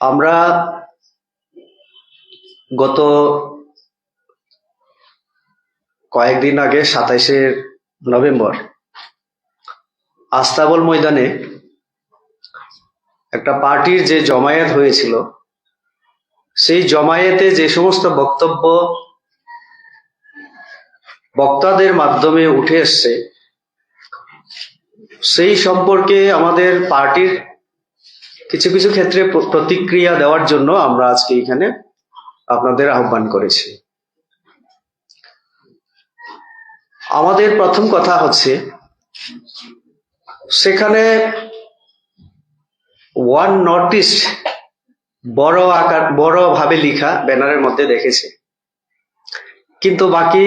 আমরা গত কয়েকদিন আগে সাতাইশে নভেম্বর আস্তাবল ময়দানে একটা পার্টির যে জমায়েত হয়েছিল, সেই জমায়েতে যে সমস্ত বক্তব্য বক্তাদের মাধ্যমে উঠে এসছে, সেই সম্পর্কে আমাদের পার্টির কিছু কিছু ক্ষেত্রে প্রতিক্রিয়া দেওয়ার জন্য আমরা আজকে এখানে আপনাদের আহ্বান করেছি। আমাদের প্রথম কথা হচ্ছে, সেখানে ওয়ান নর্থ ইস্ট বড় আকার বড় ভাবে লিখা ব্যানারের মধ্যে দেখেছে। কিন্তু বাকি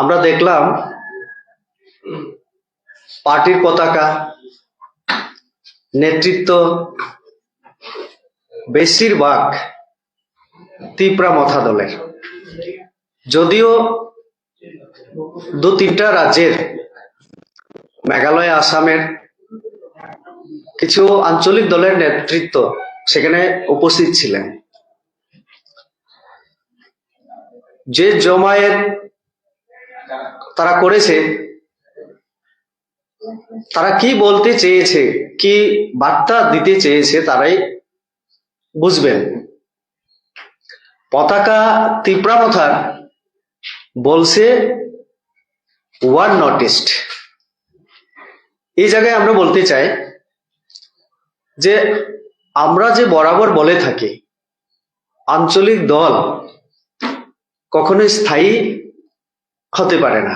আমরা দেখলাম, পার্টির পতাকা, নেতৃত্ব বেশিরভাগ তিপ্রা মথা দলের যদিও দু তিনটা রাজ্যের, মেঘালয়, আসামের কিছু আঞ্চলিক দলের নেতৃত্ব সেখানে উপস্থিত ছিলেন। যে জমায়েত তারা করেছে, তারা কি বলতে চেয়েছে, কি বার্তা দিতে চেয়েছে, তারাই বুঝবেন। পতাকা তিপ্রামথার বলছে ওয়ান নর্থ ইস্ট এই জায়গায় আমরা বলতে চাই যে, আমরা যে বরাবর বলে থাকি, আঞ্চলিক দল কখনোই স্থায়ী হতে পারে না।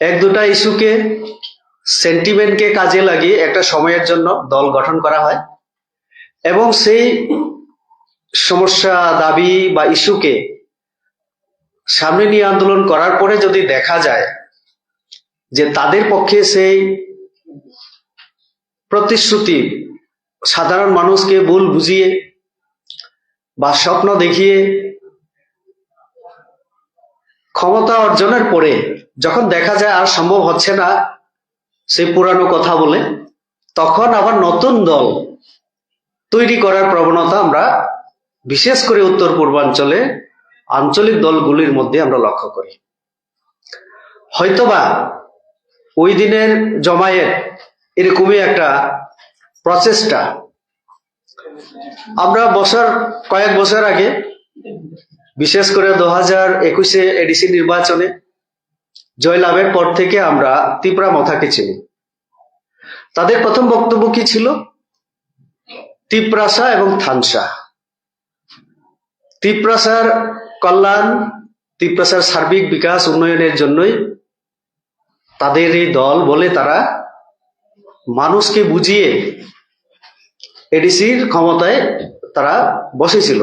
এক দুটা ইস্যুকে সেন্টিমেন্টকে কাজে লাগিয়ে একটা সময়ের জন্য দল গঠন করা হয়। এবং সেই সমস্যা, দাবি বা ইস্যুকে সামনে নিয়ে আন্দোলন করার পরে যদি দেখা যায় যে তাদের পক্ষে সেই প্রতিশ্রুতি সাধারণ মানুষকে ভুল বুঝিয়ে বা স্বপ্ন দেখিয়ে ক্ষমতা অর্জনের পরে যখন দেখা যায় আর সম্ভব হচ্ছে না সেই পুরানো কথা বলে, তখন আবার নতুন দল তৈরি করার প্রবণতা আমরা বিশেষ করে উত্তর পূর্বাঞ্চলে আঞ্চলিক দলগুলির মধ্যে আমরা লক্ষ্য করি। হয়তোবা ওই দিনের জমায়েত এরকমই একটা প্রচেষ্টা। আমরা বছর, কয়েক বছর আগে, বিশেষ করে দু হাজার একুশে এডিসি নির্বাচনে জয়লাভের পর থেকে আমরা তিপ্রা মথাকে চিনি। তাদের প্রথম বক্তব্য কি ছিল? তিপ্রাসা এবং থানসা। তিপ্রাসার কল্যাণ, তিপ্রাসার সার্বিক বিকাশ, উন্নয়নের জন্যই তাদের এই দল বলে তারা মানুষকে বুঝিয়ে এডিসির ক্ষমতায় তারা বসেছিল।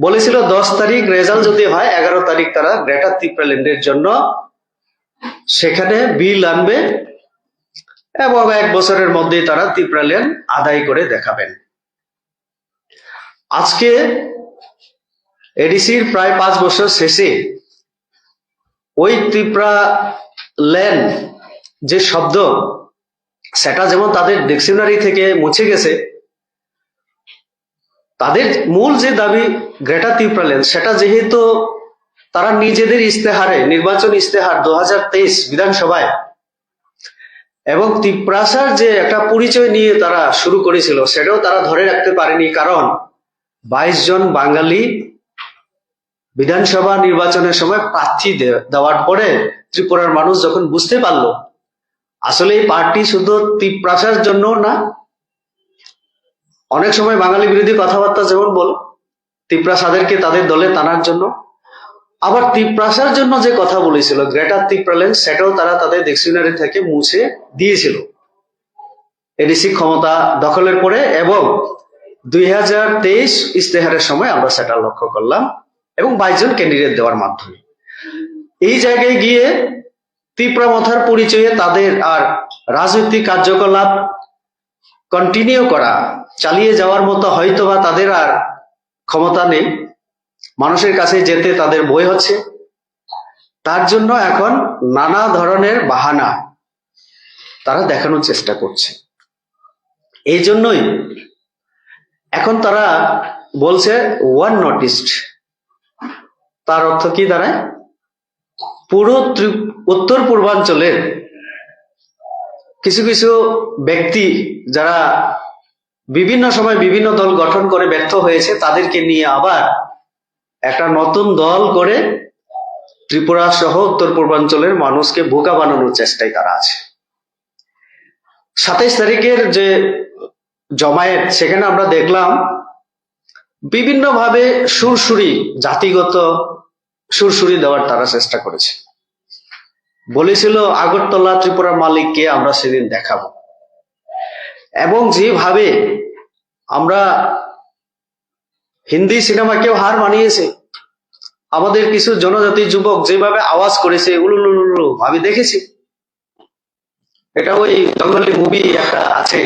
বলেছিল, দশ তারিখ রেজাল্ট যদি হয়, এগারো তারিখ তারা গ্রেটার ত্রিপ্রাল্যান্ডের জন্য সেখানে বিল আনবে। এবং এক বছরের মধ্যেই তারা ত্রিপ্রাল্যান্ড আদায় করে দেখাবেন। আজকে এডিসির প্রায় পাঁচ বছর শেষে ওই ত্রিপুরা লেন যে শব্দ, সেটা যেমন তাদের ডিকশনারি থেকে মুছে গেছে, তাদের মূল যে দাবি গ্রেটার ত্রিপুরাল্যান্ড সেটা যেহেতু তারা নিজেদের ইস্তেহারে নির্বাচন ইস্তেহার দু হাজার তেইশ বিধানসভায় এবং তিপ্রাসার যে একটা পরিচয় নিয়ে তারা শুরু করেছিল, সেটাও তারা ধরে রাখতে পারেনি, কারণ বাইশ জন বাঙালি বিধানসভা নির্বাচনের সময় প্রার্থী দেওয়ার পরে ত্রিপুরার মানুষ যখন বুঝতে পারল, আসলে এই পার্টি শুধু তিপ্রাসার জন্য না, অনেক সময় বাঙালি বিরোধী কথাবার্তা যেমন বল, তিপ্রাসাদেরকে তাদের দলে টানার জন্য আবার তিপ্রাসার জন্য যে কথা বলেছিল গ্রেটার তিপ্রাল্যান্ড সেটাও তারা তাদের ডিকশনারি থেকে মুছে দিয়েছিল। এডিসি ক্ষমতা দখলের পরে এবং দুই হাজার তেইশ ইস্তেহারের সময় আমরা সেটা লক্ষ্য করলাম এবং বাইশ জন ক্যান্ডিডেট দেওয়ার মাধ্যমে। এই জায়গায় গিয়ে তীব্র মথার পরিচয়ে তাদের আর রাজনৈতিক কার্যকলাপ কন্টিনিউ করা, চালিয়ে যাওয়ার মতো হয়তো বা তাদের আর ক্ষমতা নেই। মানুষের কাছে যেতে তাদের বই হচ্ছে। তার জন্য এখন নানা ধরনের বাহানা তারা দেখানোর চেষ্টা করছে। এই জন্যই এখন তারা বলছে ওয়ান নটিস্ট তার অর্থ কি দাঁড়ায়? পুরো ত্রি- উত্তর পূর্বাঞ্চলের কিছু কিছু ব্যক্তি যারা বিভিন্ন সময় বিভিন্ন দল গঠন করে ব্যর্থ হয়েছে, তাদেরকে নিয়ে আবার একটা নতুন দল করে ত্রিপুরা সহ উত্তর পূর্বাঞ্চলের মানুষকে বোকা বানানোর চেষ্টায় তারা আছে। সাতাইশ তারিখের যে জমায়েত, সেখানে আমরা দেখলাম বিভিন্নভাবে সুরসুরি, জাতিগত সুরসুরি দেওয়ার তারা চেষ্টা করেছে। বলেছিল, আগরতলা ত্রিপুরার মালিককে আমরা সেদিন দেখাবো। এবং যেভাবে আমরা হিন্দি সিনেমাকেও হার মানিয়েছে। আমাদের কিছু জনজাতি যুবক যেভাবে আওয়াজ করেছে এগুলো আমি দেখেছি। এটা ওই জঙ্গলি মুভি একটা আছে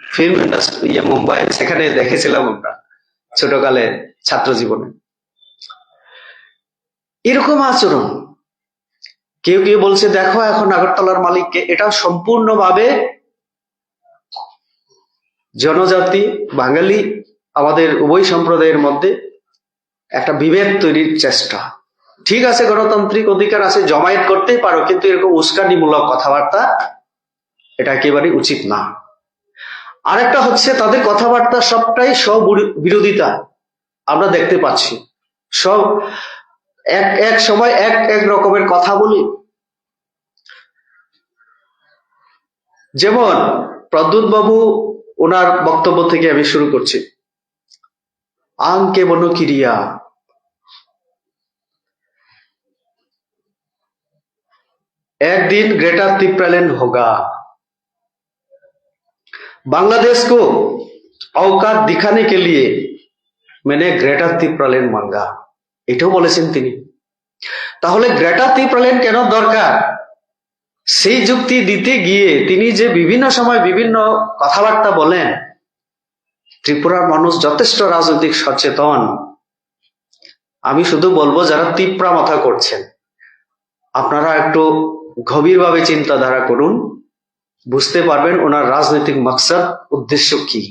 ফিল্ম ইন্ডাস্ট্রি মুম্বাই, সেখানে দেখেছিলাম আমরা ছোটকালে ছাত্র জীবনে। এরকম আচরণ। কেউ কেউ বলছে, দেখো এখন আগরতলার মালিককে। এটা সম্পূর্ণভাবে জনজাতি বাঙালি আমাদের উভয় সম্প্রদায়ের মধ্যে একটা বিভেদ তৈরির চেষ্টা। ঠিক আছে, গণতান্ত্রিক অধিকার আছে, জমায়েত করতেই পারো, কিন্তু এরকম উস্কানিমূলক কথাবার্তা এটা একেবারে উচিত না। আরেকটা হচ্ছে, তাদের কথাবার্তা সবটাই সব বিরোধিতা আমরা দেখতে পাচ্ছি। সব এক এক সময় এক এক রকমের কথা বলি। যেমন প্রদ্যুৎ বাবু ওনার বক্তব্য থেকে আমি শুরু করছি। আংকে বনকিরিয়া एक दिन ग्रेटा तिप्रालैंड होगा बांग्लादेश को औकात दिखाने के लिए मैंने গ্রেটা তিপ্রালেন মাঙ্গা এটাও বলেছেন তিনি তাহলে গ্রেটা তিপ্রালেন কেন দরকার সেই যুক্তি দিতে গিয়ে তিনি যে বিভিন্ন সময় বিভিন্ন কথাবার্তা বলেন ত্রিপুরার মানুষ যথেষ্ট রাজনৈতিক সচেতন। আমি শুধু বলব যারা তিপ্রা মাথা করছেন, আপনারা একটু গভীরভাবে চিন্তাধারা করুন, বুঝতে পারবেন ওনার রাজনৈতিক মাকসাদ, উদ্দেশ্য কি।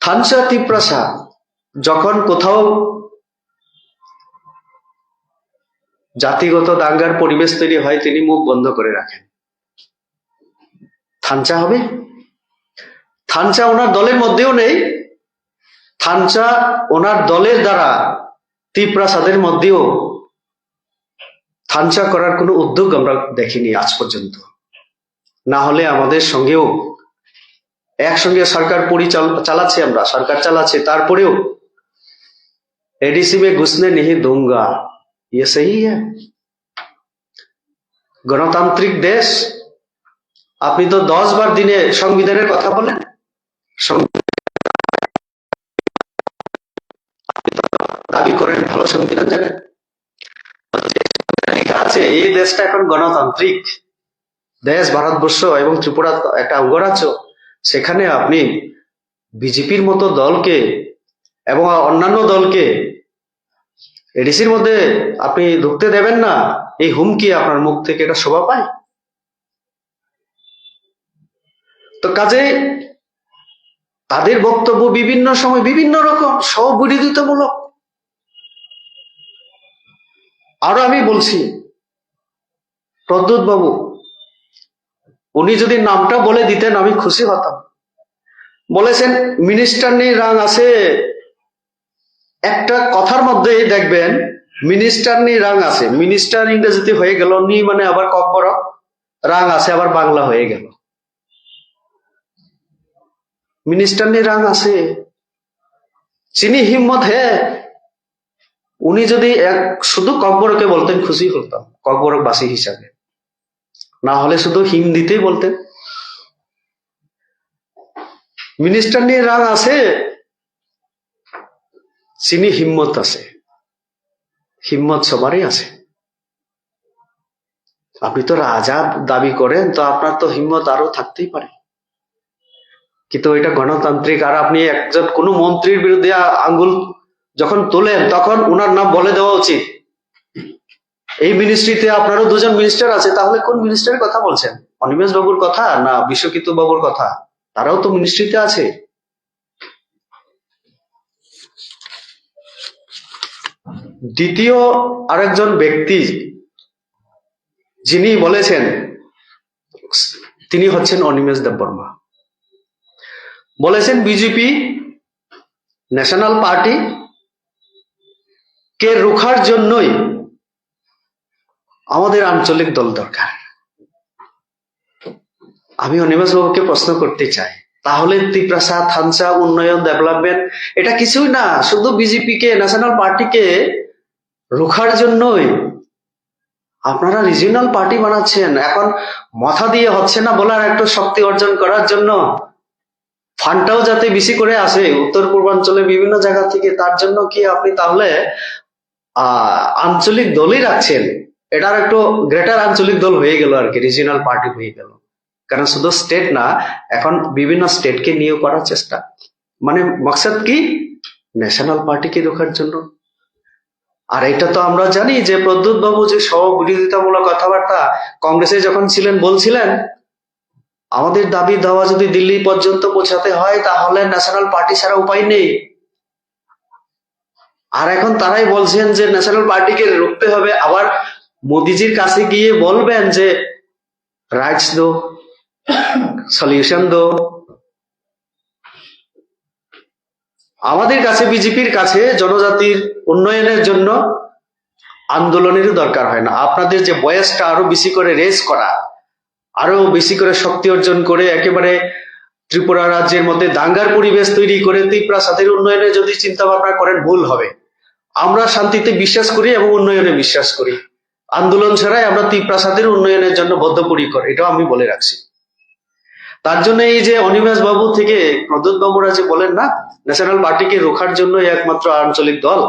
থানসা তিপ্রাসা, যখন কোথাও জাতিগত দাঙ্গার পরিবেশ তৈরি হয়, তিনি মুখ বন্ধ করে রাখেন। থানচা হবে? থানচা ওনার দলের মধ্যেও নেই থানচা ওনার দলের দ্বারা তিপ্রাসাদের মধ্যেও থানচা করার কোনো উদ্যোগ আমরা দেখিনি আজ পর্যন্ত না হলে আমাদের সঙ্গেও একসঙ্গে সরকার পরিচাল চালাচ্ছে আমরা সরকার চালাচ্ছে তারপরেও एडीसी में घुसने नहीं दूंगा ये सही है গণতান্ত্রিক দেশ আপনি তো দশ বার দিনে সংবিধানের কথা বলেন সংবিধান আপনি তো দাবি করেন ভালো সংবিধান জানেন? আছে, এই দেশটা এখন গণতান্ত্রিক। দেশ, ভারতবর্ষ এবং ত্রিপুরা একটা অঙ্গরাজ্য। সেখানে আপনি বিজেপির মতো দলকে এবং অন্যান্য দলকে এডিসির মধ্যে আপনি ঢুকতে দেবেন না, এই হুমকি আপনার মুখ থেকে এটা শোভা পায়। তো কাজে তাদের বক্তব্য বিভিন্ন সময় বিভিন্ন রকম স্ববিরোধিতামূলক আরও আমি বলছি প্রদ্যুৎ বাবু উনি যদি নামটা বলে দিতেন, আমি খুশি হতাম। বলেছেন, মিনিস্টার নেই রাং আছে। একটা কথার মধ্যে দেখবেন, মিনিস্টার নেই রাং আছে। মিনিস্টার ইংরেজিতে হয়ে গেল, নি মানে আবার ককবর রাং আছে, আবার বাংলা হয়ে গেল। মিনিস্টার নেই রাং আছে। চিনি হিম্মত হে, উনি যদি এক শুধু ককবরকে বলতেন, খুশি হতাম ককবরকবাসী হিসাবে। না হলে শুধু হিন্দিতেই বলতেন। মিনিস্টার নিয়ে রাগ আছে চিনি হিম্মত আছে, হিম্মত সবারই আছে। আপনি তো রাজা দাবি করেন, তো আপনার তো হিম্মত আরও থাকতেই পারে। কিন্তু এটা গণতান্ত্রিক। আর আপনি একজন কোন মন্ত্রীর বিরুদ্ধে আঙ্গুল যখন তোলেন, তখন ওনার নাম বলে দেওয়া উচিত। এই মিনিস্ট্রিতে আপনারও দুজন মিনিস্টার আছে, তাহলে কোন মিনিস্টারের কথা বলছেন? অনিমেষ বাবুর কথা না বিশ্বকিত বাবুর কথা? তারাও তো মিনিস্ট্রিতে আছে। দ্বিতীয় আরেকজন ব্যক্তি, যিনি বলেছেন, তিনি হচ্ছেন অনিমেষ দেববর্মা। বলেছেন বিজেপি ন্যাশনাল পার্টি কে রুখার জন্যই আমাদের আঞ্চলিক দল দরকার। আমি অনিমেষ বাবুকে প্রশ্ন করতে চাই, তাহলে ত্রিপ্রাসা থানসা উন্নয়ন, ডেভেলপমেন্ট, এটা কিছুই না, শুধু বিজেপি কে ন্যাশনাল পার্টিকে রুখার জন্যই আপনারা রিজিওনাল পার্টি বানাচ্ছেন। এখন মাথা দিয়ে হচ্ছে না বলার একটু শক্তি অর্জন করার জন্য। ফান্ডটাও যাতে বেশি করে আসে উত্তর পূর্বাঞ্চলে বিভিন্ন জায়গা থেকে, তার জন্য কি আপনি তাহলে আঞ্চলিক দলই রাখছেন? এটার একটু গ্রেটার আঞ্চলিক দল হয়ে গেল আর কি রিজিওনাল পার্টি হয়ে গেল। কারণ শুধু স্টেট না, এখন বিভিন্ন স্টেটকে নিয়ে করার চেষ্টা। মানে মকসদ কি? ন্যাশনাল পার্টিকে রোখার জন্য। আর এটা তো আমরা জানি যে প্রদ্যুৎ বাবু যে সবিরোধিতামূলক কথাবার্তা কংগ্রেসে যখন ছিলেন, বলছিলেন আমাদের দাবি দাওয়া যদি দিল্লি পর্যন্ত পৌঁছাতে হয়, তাহলে ন্যাশনাল পার্টি ছাড়া উপায় নেই। আর এখন তারাই বলছেন যে ন্যাশনাল পার্টিকে রুখতে হবে। আবার মোদিজির কাছে গিয়ে বলবেন যে রাইটস দো সলিউশন দো। আমাদের কাছে, বিজেপির কাছে জনজাতির উন্নয়নের জন্য আন্দোলনেরও দরকার হয় না। আপনাদের যে বয়সটা আরও বেশি করে রেস করা আরও বেশি করে শক্তি অর্জন করে একেবারে ত্রিপুরা রাজ্যের মধ্যে দাঙ্গার পরিবেশ তৈরি করে ত্রিপুরা সাথের উন্নয়নে যদি চিন্তা ভাবনা করেন, ভুল হবে। আমরা শান্তিতে বিশ্বাস করি এবং উন্নয়নে বিশ্বাস করি। আন্দোলন ছাড়াই আমরা ত্রিপ্রাসাদের উন্নয়নের জন্য বদ্ধপরিকর, এটাও আমি বলে রাখছি। তার জন্য এই যে অনিমেষ বাবু থেকে প্রদ্যুৎ বাবুরা যে বলেন না, ন্যাশনাল পার্টিকে রোখার জন্য একমাত্র আঞ্চলিক দল,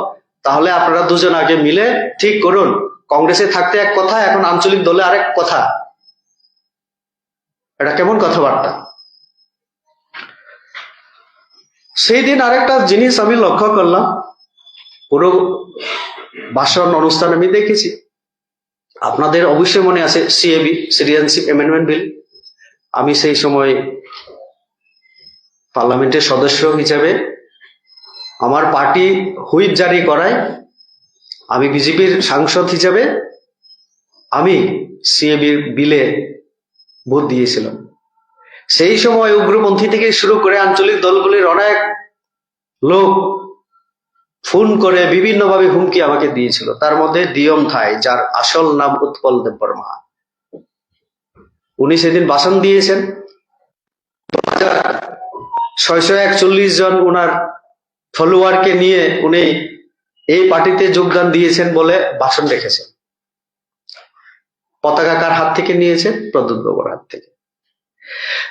তাহলে আপনারা দুজন আগে মিলে ঠিক করুন। কংগ্রেসে থাকতে এক কথা, এখন আঞ্চলিক দলে আরেক কথা। এটা কেমন কথাবার্তা? সেই দিন আরেকটা জিনিস আমি লক্ষ্য করলাম। পুরো ভাষণ অনুষ্ঠান আমি দেখেছি। আপনাদের অবশ্যই মনে আছে সিএবি সিটিজেনশিপ অ্যামেন্ডমেন্ট বিল আমি সেই সময় পার্লামেন্টের সদস্য হিসেবে আমার পার্টি হুইপ জারি করায় আমি বিজেপির সাংসদ হিসেবে আমি সিএবির বিলে ভোট দিয়েছিল। সেই সময় উগ্রপন্থী থেকে শুরু করে আঞ্চলিক দলগুলির অনেক লোক ফোন করে বিভিন্নভাবে হুমকি আমাকে দিয়েছিল। তার মধ্যে দিয়ম থাই, যার আসল নাম উৎপল দেববর্মা। উনি সেদিন ভাষণ দিয়েছেন। ছয়শো একচল্লিশ জন উনার ফলোয়ারকে নিয়ে উনি এই পার্টিতে যোগদান দিয়েছেন বলে ভাষণ রেখেছেন। পতাকা কার হাত থেকে নিয়েছেন? প্রদ্যুৎ বাবুর হাত থেকে।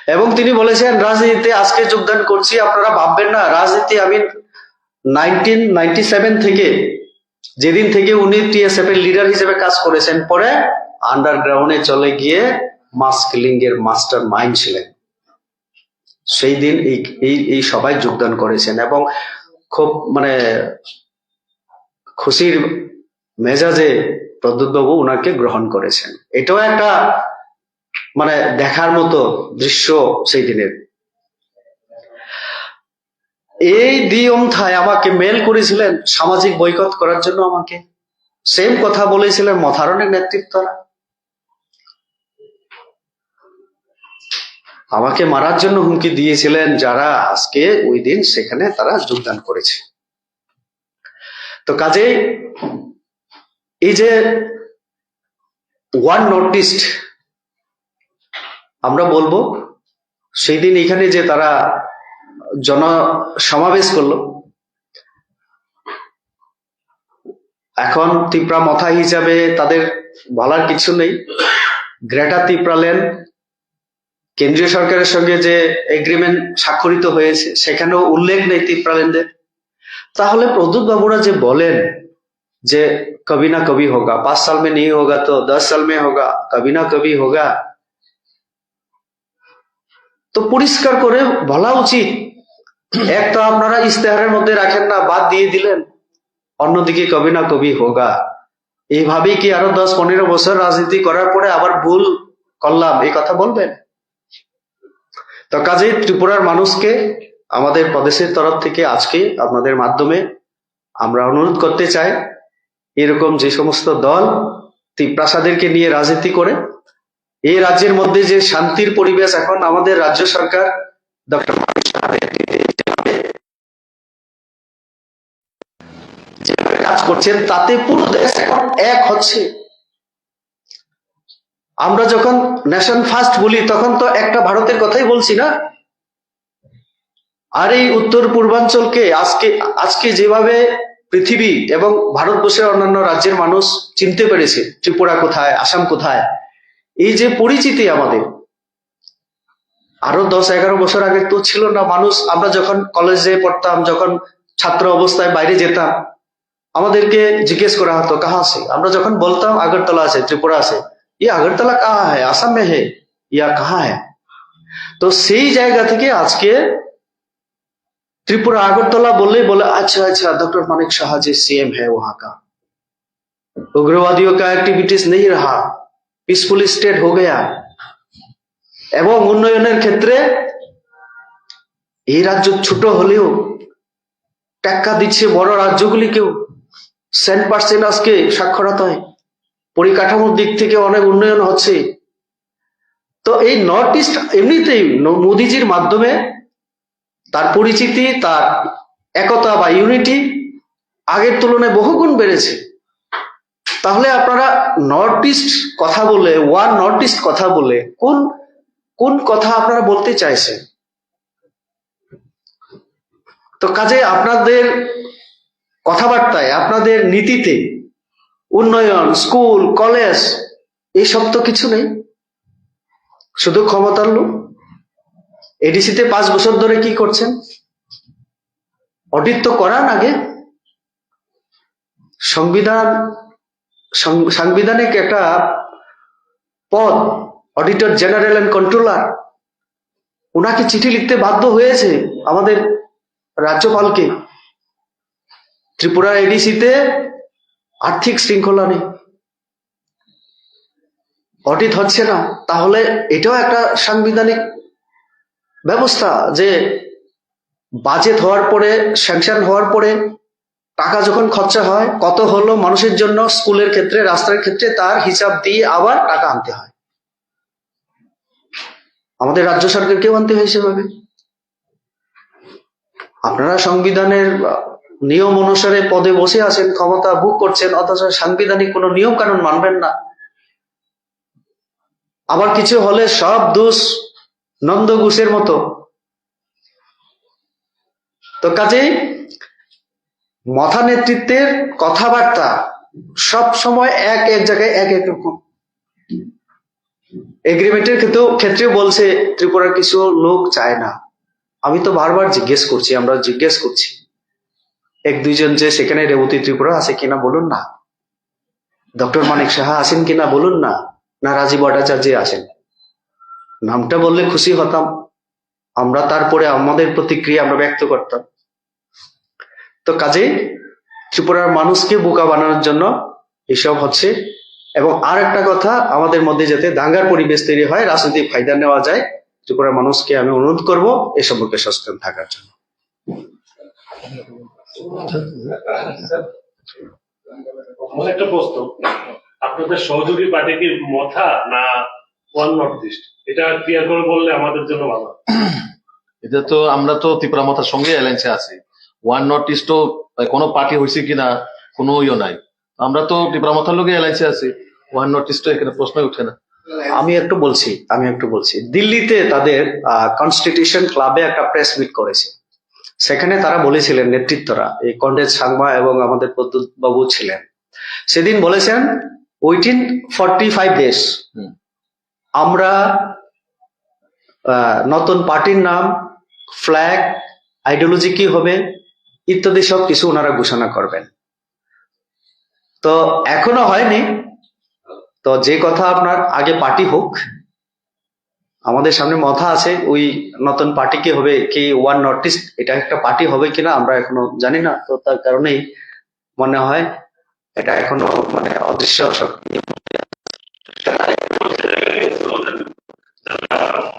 এবং তিনি বলেছেন, রাজনীতিতে আজকে যোগদান করছি। আপনারা ভাববেন না, রাজনীতি আমি নাইনটিন নাইনটি সেভেন থেকে, যেদিন থেকে উনি টিএসএফ এর লিডার হিসেবে কাজ করেছেন, পরে আন্ডারগ্রাউন্ডে চলে গিয়ে মাস কিলিং এর মাস্টার মাইন্ড ছিলেন। সেই দিন এই এই সবাই যোগদান করেছেন এবং খুব মানে খুশির মেজাজে প্রদ্যুৎবাবু ওনাকে গ্রহণ করেছেন। এটাও একটা মানে দেখার মতো দৃশ্য সেই দিনের। এই দিয়ম থায় আমাকে মেল করেছিলেন সামাজিক বৈকট করার জন্য আমাকে। সেম কথা বলেছিলেন মথারণের নেতৃত্বরা। আমাকে মারার জন্য হুমকি দিয়েছিলেন যারা আজকে ওই দিন সেখানে তারা যোগদান করেছে। তো কাজে এই যে ওয়ান নোটিস্ট আমরা বলব সেই দিন এখানে যে তারা জন সমাবেশ করল, এখন তিপ্রা মথা হিসাবে তাদের বলার কিছু নেই। গ্রেটার গ্রেটা তিপ্রালেন কেন্দ্রীয় সরকারের সঙ্গে যে এগ্রিমেন্ট স্বাক্ষরিত হয়েছে, সেখানেও উল্লেখ নেই তিপ্রালেনদের তাহলে প্রদ্যুৎ বাবুরা যে বলেন যে কবি না কবি হোগা পাঁচ সাল মে नहीं होगा तो दस साल में होगा कभी ना कभी होगा তো পরিষ্কার করে বলা উচিত এক তো আপনারা ইস্তেহারের মধ্যে রাখেন না বাদ দিয়ে দিলেন অন্যদিকে কবি না কবি হোগা এইভাবেই কি আরো দশ পনেরো বছর রাজনীতি করার পরে আবার ভুল করলাম এই কথা বলবেন তো কাজেই ত্রিপুরার মানুষকে আমাদের প্রদেশের তরফ থেকে আজকে আপনাদের মাধ্যমে আমরা অনুরোধ করতে চাই এরকম যে সমস্ত দল প্রাসাদেরকে নিয়ে রাজনীতি করে, এই রাজ্যের মধ্যে যে শান্তির পরিবেশ এখন আমাদের রাজ্য সরকার কাজ করছেন, তাতে পুরো দেশ এখন এক হচ্ছে। আমরা যখন ন্যাশন ফার্স্ট বলি, তখন তো একটা ভারতের কথাই বলছি না। আর এই উত্তর পূর্বাঞ্চলকে আজকে আজকে যেভাবে পৃথিবী এবং ভারতবর্ষের অন্যান্য রাজ্যের মানুষ চিনতে পেরেছে, ত্রিপুরা কোথায়, আসাম কোথায়। এই যে পরিচিতি আমাদের, আরও দশ এগারো বছর আগে তো ছিল না মানুষ। আমরা যখন কলেজে পড়তাম, যখন ছাত্র অবস্থায় বাইরে যেতাম, আমাদেরকে জিজ্ঞেস করা হতো, কাহা আছে? আমরা যখন বলতাম, আগরতলা আছে, ত্রিপুরা আছে। ই আগরতলা কাহা হ্যাঁ আসামে হে ইয়া কাহা হ্যাঁ তো সেই জায়গা থেকে আজকে त्रिपुरा আগরতলা বললেই বলে अच्छा अच्छा डॉक्टर मानिक शाह जी सीएम है वहां का उग्रवादियों का एक्टिविटीज नहीं रहा পিসফুল স্টেট हो गया এবং উন্নয়নের ক্ষেত্রে এই রাজ্য ছোট হলেও টাকা দিচ্ছে বড় রাজ্যগুলিকেও সেন্ট পার্সেন্ট আজকে সাক্ষরতায় পরিকাঠামোর দিক থেকে অনেক উন্নয়ন হচ্ছে তো এই নর্থ ইস্ট এমনিতেই ন- মোদিজির মাধ্যমে তার পরিচিতি, তার একতা বা ইউনিটি আগের তুলনায় বহুগুণ বেড়েছে। তাহলে আপনারা নর্থ ইস্ট কথা বলে ওয়ান নর্থ ইস্ট কথা বলে, কোন কোন কথা আপনারা বলতে চাইছেন? তো কাজে আপনাদের কথাবার্তায়, আপনাদের নীতিতে, উন্নয়ন স্কুল কলেজ এইসব তো কিছু নেই। শুধু ক্ষমতার লোক। এডিসিতে পাঁচ বছর ধরে কি করছেন? অডিট তো করান আগে সংবিধান সাংবিধানিক একটা পদ অডিটর জেনারেল অ্যান্ড কন্ট্রোলার ওনাকে চিঠি লিখতে বাধ্য হয়েছে আমাদের রাজ্যপালকে। ত্রিপুরা এডিসিতে আর্থিক শৃঙ্খলা নেই। অডিট হচ্ছে না। তাহলে এটাও একটা সাংবিধানিক ব্যবস্থা যে বাজেট হওয়ার পরে স্যাংশন হওয়ার পরে টাকা যখন খরচা হয়, কত হলো মানুষের জন্য স্কুলের ক্ষেত্রে, রাস্তার ক্ষেত্রে, তার হিসাব দিয়ে আবার টাকা আনতে হয়। আমাদের রাজ্য সরকারকেও আনতে হয় সেভাবে। আপনারা সংবিধানের নিয়ম অনুসারে পদে বসে আছেন, ক্ষমতা ভোগ করছেন, অথচ সাংবিধানিক কোনো নিয়ম কানুন মানবেন না। আবার কিছু হলে সব দোষ নন্দ ঘোষের মতো। তো কাজেই মথা নেতৃত্বের কথাবার্তা সব সময় এক এক জায়গায় এক এক রকম। এগ্রিমেন্টের ক্ষেত্রেও ক্ষেত্রেও বলছে, ত্রিপুরার কিছু লোক চায় না। আমি তো বারবার জিজ্ঞেস করছি, আমরা জিজ্ঞেস করছি। এক দুইজন যে সেখানে রেবতী ত্রিপুরা আছে কিনা বলুন না। ডক্টর মানিক সাহা আছেন কিনা বলুন না। না রাজীব ভট্টাচার্য আছেন। নামটা বললে খুশি হতাম। আমরা তারপরে আমাদের প্রতিক্রিয়া আমরা ব্যক্ত করতাম। তো কাজে ত্রিপুরার মানুষকে বোকা বানানোর জন্য এসব হচ্ছে। এবং আর একটা কথা, আমাদের মধ্যে যাতে দাঙ্গার পরিবেশ তৈরি হয়, রাজনৈতিক ফায়দা নেওয়া যায়, ত্রিপুরার মানুষকে আমি অনুরোধ করব এ সম্পর্কে সচেতন থাকার জন্য। একটা আপনাদের সহযোগী পার্টি কি মথা না ওয়ান নর্থ ইস্ট এটা ক্লিয়ার করে বললে আমাদের জন্য ভালো। এটা তো আমরা তো ত্রিপুরা মাথার সঙ্গে অ্যালায়েন্সে আছি। ওয়ান নর্থ ইস্ট তো কোনো পার্টি হয়েছে কিনা কোনো ইয়ে নাই। আমরা তো ত্রিপুরা মাথার লোকে অ্যালায়েন্সে আছি। ওয়ান নর্থ ইস্ট এখানে প্রশ্নই উঠে না। আমি একটু বলছি আমি একটু বলছি। দিল্লিতে তাদের কনস্টিটিউশন ক্লাবে একটা প্রেস মিট করেছে। সেখানে তারা বলেছিলেন নেতৃত্বরা এই কন্ডেজ সাংমা এবং আমাদের প্রদ্যুৎ বাবু ছিলেন। সেদিন বলেছেন within forty five days hmm. আমরা নতুন পার্টির নাম ফ্ল্যাগ আইডিওলজি কি হবে, ইত্যাদি সব কিছু ওনারা ঘোষণা করবেন। তো এখনও হয়নি। তো যে কথা আপনার আগে পার্টি হোক, আমাদের সামনে মাথা আছে, ওই নতুন পার্টি কি হবে, কি ওয়ান নর্থ ইস্ট এটা একটা পার্টি হবে কিনা আমরা এখনও জানি না, তো তার কারণেই মনে হয় এটা এখনও মানে অদৃশ্য শক্তি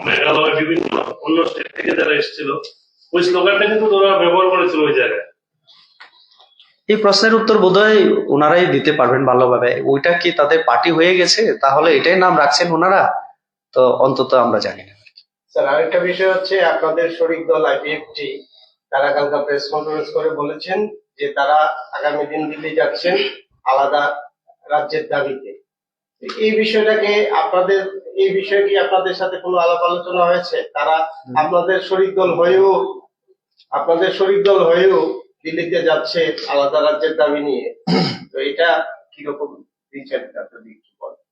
মেঘালয় বিভিন্ন অন্য স্টেট থেকে যারা এসেছিল ওই স্লোগানটা কিন্তু ওরা ব্যবহার করেছিল ওই জায়গায়। এই প্রশ্নের উত্তর বোধহয় ওনারাই দিতে পারবেন ভালোভাবে। ওইটা কি তাদের পার্টি হয়ে গেছে? তাহলে এটাই নাম রাখছেন ওনারা? তো অন্তত আমরা জানি না। স্যার আরেকটা বিষয় হচ্ছে আপনাদের শরিক দল আইপিএফটি তারা কালকে প্রেস কনফারেন্স করে বলেছেন যে তারা আগামী দিন দিল্লি যাচ্ছেন আলাদা রাজ্যের দাবিতে। এই বিষয়টাকে আপনাদের এই বিষয়ে কি আপনাদের সাথে কোনো আলাপ আলোচনা হয়েছে? তারা আপনাদের শরিক দল হয়েও আপনাদের শরিক দল হয়েও দিল্লিতে যাচ্ছে আলাদা রাজ্যের দাবি নিয়ে। তো এটা কীরকম দিচ্ছেন একটু বলেন।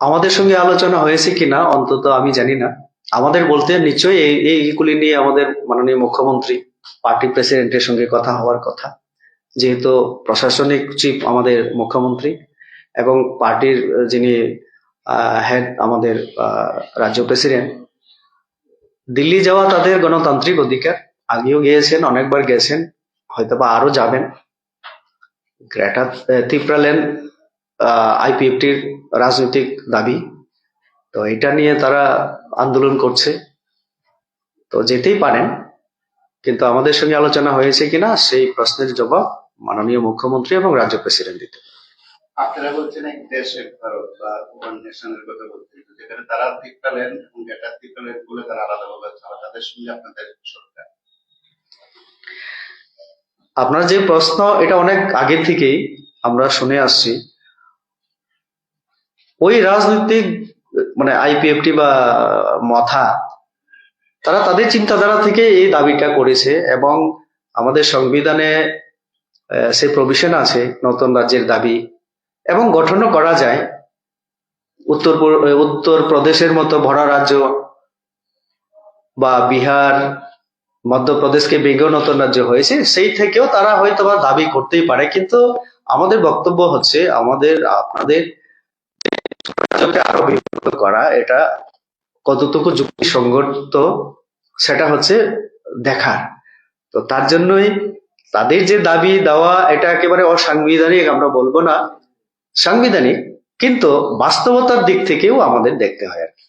আমাদের সঙ্গে আলোচনা হয়েছে কিনা অন্তত আমি জানি না। আমাদের বলতে নিশ্চয়ই এই এইগুলি নিয়ে আমাদের মাননীয় মুখ্যমন্ত্রী পার্টি প্রেসিডেন্টের সঙ্গে কথা হওয়ার কথা। যেহেতু প্রশাসনিক চিফ আমাদের মুখ্যমন্ত্রী এবং পার্টির যিনি হেড আমাদের রাজ্য প্রেসিডেন্ট দিল্লি যাওয়া তাদের গণতান্ত্রিক অধিকার। আগেও গিয়েছেন, অনেকবার গেছেন, হয়তোবা আরও যাবেন। গ্রেটা ত্রিপ্রালেন আইপিএফটির রাজনৈতিক দাবি। তো এটা নিয়ে তারা আন্দোলন করছে। তো যেতেই পারেন, কিন্তু আমাদের সঙ্গে আলোচনা হয়েছে কিনা সেই প্রশ্নের জবাব মাননীয় মুখ্যমন্ত্রী এবং রাজ্য প্রেসিডেন্ট দিতে। আপনারা বলছেন এক দেশ এক ভারত বা ওয়ান নেশনের কথা বলছেন যেখানে তারা টিকালেন এবং এটা টিকালেন বলে তারা আলাদা ভাবে ছাড়া তাদের সঙ্গে আপনাদের সরকার? আপনার যে প্রশ্ন এটা অনেক আগে থেকেই আমরা শুনে আসছি। ওই রাজনৈতিক মানে আইপিএফটি বা মথা তারা তাদের চিন্তাধারা থেকে এই দাবিটা করেছে এবং আমাদের সংবিধানে সে প্রভিশন আছে নতুন রাজ্যের দাবি। এবং গঠনও করা যায়। উত্তর উত্তর প্রদেশের মতো ভরা রাজ্য বা বিহার, মধ্যপ্রদেশকে ভেঙেও নতুন রাজ্য হয়েছে, সেই থেকেও তারা হয়তো বা দাবি করতেই পারে। কিন্তু আমাদের বক্তব্য হচ্ছে, আমাদের, আপনাদের আরও বিভক্ত করা, এটা কতটুকু যুক্তিসঙ্গত, সেটা হচ্ছে দেখার। তো তার জন্যই তাদের যে দাবি দেওয়া, এটা একেবারে অসাংবিধানিক, আমরা বলব না সাংবিধানিক, কিন্তু বাস্তবতার দিক থেকেও আমাদের দেখতে হয় আর কি।